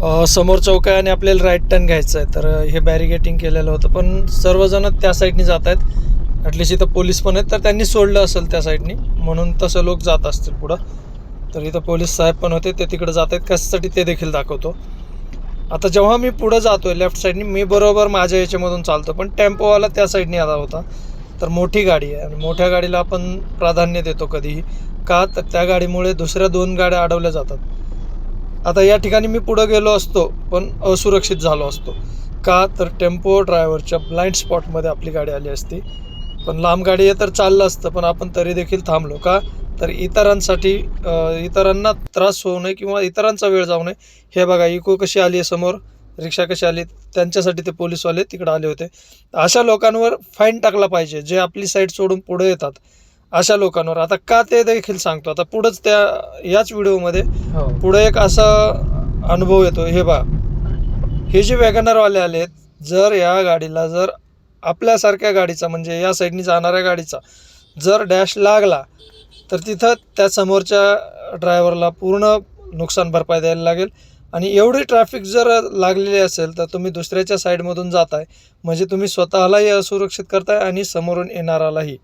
समोर चौक आहे आणि आपल्याला राईट टर्न घ्यायचं आहे तर हे बॅरिगेटिंग केलेलं होतं. पण सर्वजण त्या साईडनी जात आहेत. ॲटलिस्ट इथं पोलीस पण आहेत. तर त्यांनी सोडलं असेल त्या साईडनी म्हणून तसं लोक जात असतील पुढं. तर इथं पोलीस साहेब पण होते. ते तिकडे जात आहेत. कशासाठी ते देखील दाखवतो. आता जेव्हा मी पुढं जातो आहे लेफ्ट साईडनी मी बरोबर माझ्या याच्यामधून चालतो. पण टेम्पोवाला त्या साईडनी आला होता. तर मोठी गाडी आहे. आणि मोठ्या गाडीला आपण प्राधान्य देतो कधीही. का? तर त्या गाडीमुळे दुसऱ्या दोन गाड्या अडवल्या जातात. आता या ठिकाणी मी पुढं गेलो असतो पण असुरक्षित झालो असतो. का? तर टेम्पो ड्रायव्हरच्या ब्लाइंड स्पॉटमध्ये आपली गाडी आली असती. पण लांब गाडी आहे तर चाललं असतं पण आपण तरी देखील थांबलो. का? तर इतरांसाठी इतरांना त्रास होऊ नये किंवा इतरांचा वेळ जाऊ नये. हे बघा इको कशी आली आहे समोर? रिक्षा कशी आली? त्यांच्यासाठी ते पोलीसवाले तिकडे आले होते. अशा लोकांवर फाईन टाकला पाहिजे जे आपली साईड सोडून पुढे येतात. अशा लोकांवर. आता का ते देखील सांगतो. आता पुढंच त्या याच व्हिडिओमध्ये हो. पुढे एक असा अनुभव येतो. हे बा हे जे वॅगनरवाले आलेत जर या गाडीला जर आपल्यासारख्या गाडीचा म्हणजे या साईडनी जाणाऱ्या गाडीचा जर डॅश लागला तर तिथं त्या समोरच्या ड्रायव्हरला पूर्ण नुकसान भरपाई द्यायला लागेल. आणि एवढी ट्रॅफिक जर लागलेली असेल तर तुम्ही दुसऱ्याच्या साईडमधून जाताय. म्हणजे तुम्ही स्वतःलाही असुरक्षित करताय आणि समोरून येणारालाही